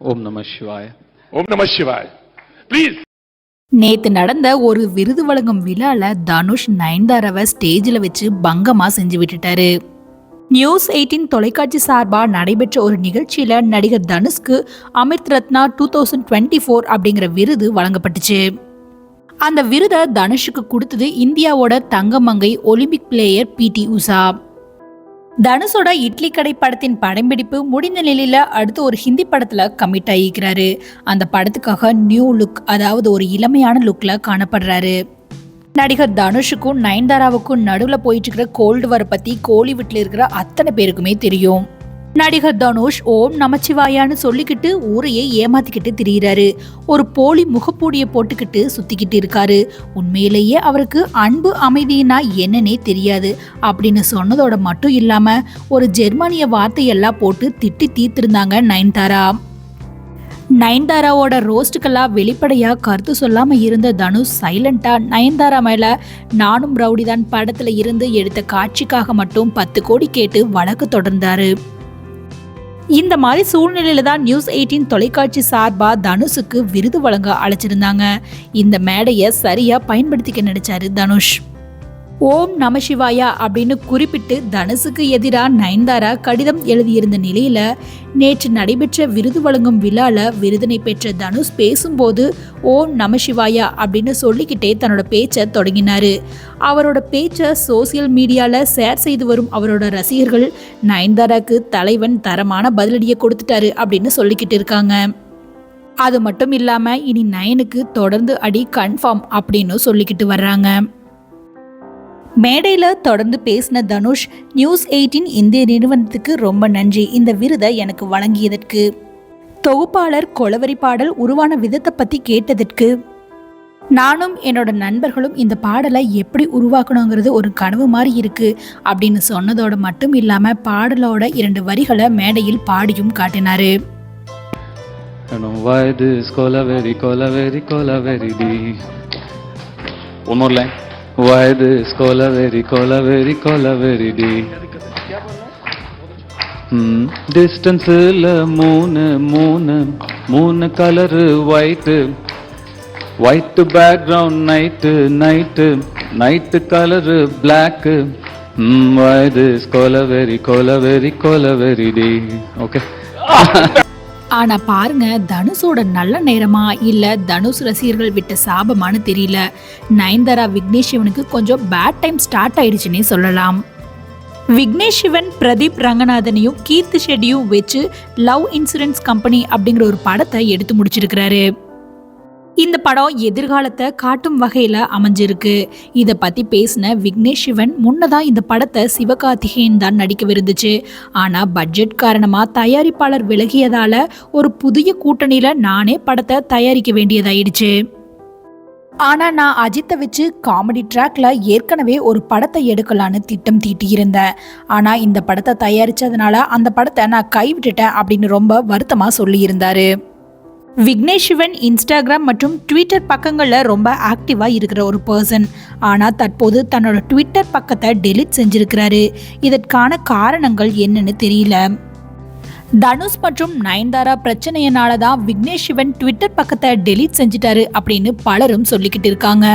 Om Namah Shivaya. Om Namah Shivaya. Please. நேத்து நடந்த ஒரு விருது வழங்கும் விழால தனுஷ் நயன்தாராவை ஸ்டேஜில் வச்சு பங்கமா செஞ்சு விட்டுட்டாரு நியூஸ் எயிட்டின் தொலைக்காட்சி சார்பா நடைபெற்ற ஒரு நிகழ்ச்சியில நடிகர் தனுஷ்க்கு Amrit Ratna two thousand twenty four அப்படிங்கிற விருது வழங்கப்பட்டுச்சு அந்த விருதை தனுஷுக்கு கொடுத்தது இந்தியாவோட தங்கமங்கை ஒலிம்பிக் பிளேயர் பிடி உஷா தனுஷோட இட்லி கடை படத்தின் படம்பிடிப்பு முடிந்த நிலையில அடுத்து ஒரு ஹிந்தி படத்துல கமிட் ஆகிக்கிறாரு. அந்த படத்துக்காக நியூ லுக் அதாவது ஒரு இளமையான லுக்ல காணப்படுறாரு. நடிகர் தனுஷுக்கும் நயன்தாராவுக்கும் நடுவில் போயிட்டு இருக்கிற கோல்டு வர பத்தி கோலிவுட்ல இருக்கிற அத்தனை பேருக்குமே தெரியும். நடிகர் தனுஷ் ஓம் நமச்சிவாயான்னு சொல்லிக்கிட்டு ஊரையே ஏமாத்திக்கிட்டு திரியிறாரு. ஒரு போலி முகப்பூடிய போட்டுக்கிட்டு சுத்திக்கிட்டு இருக்காரு. உண்மையிலேயே அவருக்கு அன்பு அமைதினா என்னன்னே தெரியாது. அப்படின்னு சொன்னதோட மட்டும் இல்லாம ஒரு ஜெர்மானிய வார்த்தையெல்லாம் போட்டு திட்டி தீர்த்திருந்தாங்க நயன்தாரா. நயன்தாராவோட ரோஸ்ட்டுக்கெல்லாம் வெளிப்படையா கருத்து சொல்லாம இருந்த தனுஷ் சைலண்டா நயன்தாரா மேல நானும் ரவுடி தான் படத்துல இருந்து எடுத்த காட்சிக்காக மட்டும் பத்து கோடி கேட்டு வழக்கு தொடர்ந்தாரு. இந்த மாதிரி சூழ்நிலையில தான் நியூஸ் எயிட்டின் தொலைக்காட்சி சார்பா தனுஷுக்கு விருது வழங்க அழைச்சிருந்தாங்க. இந்த மேடையை சரியா பயன்படுத்திக்க நினைச்சாரு தனுஷ். ஓம் நமசிவாயா அப்படின்னு குறிப்பிட்டு தனுஷுக்கு எதிராக நயன்தாரா கடிதம் எழுதியிருந்த நிலையில நேற்று நடைபெற்ற விருது வழங்கும் விழால விருதினை பெற்ற தனுஷ் பேசும்போது ஓம் நமசிவாயா அப்படின்னு சொல்லிக்கிட்டே தன்னோட பேச்சை தொடங்கினாரு. அவரோட பேச்சை சோசியல் மீடியால ஷேர் செய்து வரும் அவரோட ரசிகர்கள் நயன்தாராக்கு தலைவன் தரமான பதிலடியை கொடுத்துட்டாரு அப்படின்னு சொல்லிக்கிட்டு இருக்காங்க. அது மட்டும் இல்லாம இனி நயனுக்கு தொடர்ந்து அடி கன்ஃபார்ம் அப்படின்னு சொல்லிக்கிட்டு வர்றாங்க. மேடையில் தொடர்ந்து பேசின தனுஷ் நியூஸ் எயிட்டின் இந்திய நிறுவனத்துக்கு ரொம்ப நன்றி இந்த விருதை எனக்கு வழங்கியதற்கு தொகுப்பாளர் கொலவரி பாடல் உருவான விதத்தை பற்றி கேட்டதற்கு நானும் என்னோட நண்பர்களும் இந்த பாடலை எப்படி உருவாக்கணுங்கிறது ஒரு கனவு மாதிரி இருக்கு அப்படின்னு சொன்னதோட மட்டும் இல்லாமல் பாடலோட இரண்டு வரிகளை மேடையில் பாடியும் காட்டினாரு You know why this Kolaveri, Kolaveri, Kolaveri dee. One more line. Why this cola very, Kolaveri, Kolaveri, Kolaveri dee. Hmm. டிஸ்டன்ஸில் மூணு மூணு மூணு colour white white background night night night colour black ம் வயது this Kolaveri, Kolaveri, டி okay ஆனா பாருங்க தனுஷோட நல்ல நேரமா இல்ல தனுஷ் ரசிகர்கள் விட்ட சாபமானு தெரியல. நயன்தாரா விக்னேஷ் சிவனுக்கு கொஞ்சம் பேட் டைம் ஸ்டார்ட் ஆயிடுச்சுன்னே சொல்லலாம். விக்னேஷ் சிவன் பிரதீப் ரங்கநாதனையும் கீர்த்தி ஷெட்டியும் வச்சு லவ் இன்சூரன்ஸ் கம்பெனி அப்படிங்கிற ஒரு படத்தை எடுத்து முடிச்சிருக்கிறாரு. இந்த படம் எதிர்காலத்தை காட்டும் வகையில் அமைஞ்சிருக்கு. இதை பற்றி பேசின விக்னேஷ் சிவன் முன்னதாக இந்த படத்தை சிவகார்த்திகேயன் தான் நடிக்கவிருந்துச்சு ஆனால் பட்ஜெட் காரணமாக தயாரிப்பாளர் விலகியதால் ஒரு புதிய கூட்டணியில் நானே படத்தை தயாரிக்க வேண்டியதாயிடுச்சு. ஆனால் நான் அஜித்தை வச்சு காமெடி ட்ராக்ல ஏற்கனவே ஒரு படத்தை எடுக்கலான்னு திட்டம் தீட்டியிருந்தேன். ஆனால் இந்த படத்தை தயாரித்ததுனால அந்த படத்தை நான் கைவிட்டுட்டேன் அப்படின்னு ரொம்ப வருத்தமாக சொல்லியிருந்தாரு. விக்னேஷ் சிவன் இன்ஸ்டாகிராம் மற்றும் ட்விட்டர் பக்கங்களில் ரொம்ப ஆக்டிவாக இருக்கிற ஒரு பர்சன் ஆனால் தற்போது தன்னோட ட்விட்டர் பக்கத்தை டெலிட் செஞ்சிருக்கிறாரு. இதற்கான காரணங்கள் என்னன்னு தெரியல. தனுஷ் மற்றும் நயன்தாரா பிரச்சனையினால தான் விக்னேஷ் சிவன் ட்விட்டர் பக்கத்தை டெலீட் செஞ்சிட்டாரு அப்படின்னு பலரும் சொல்லிக்கிட்டு இருக்காங்க.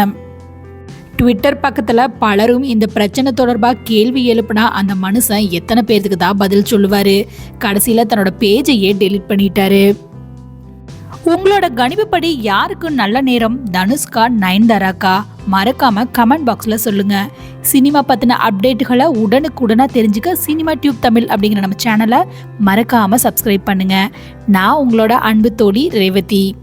ட்விட்டர் பக்கத்தில் பலரும் இந்த பிரச்சனை தொடர்பாக கேள்வி எழுப்புனா அந்த மனுஷன் எத்தனை பேர்த்துக்கு தான் பதில் சொல்லுவார்? கடைசியில் தன்னோட பேஜையே டெலீட் பண்ணிட்டாரு. உங்களோட கணிப்புப்படி யாருக்கு நல்ல நேரம்? தனுஷ்கா நயன்தாராக்கா? மறக்காம கமெண்ட் பாக்ஸ்ல சொல்லுங்க. சினிமா பத்தின அப்டேட்டுகளை உடனுக்குடனா தெரிஞ்சுக்க சினிமா டியூப் தமிழ் அப்படிங்கிற நம்ம சேனலை மறக்காம சப்ஸ்கிரைப் பண்ணுங்க. நான் உங்களோட அன்பு தோழி ரேவதி.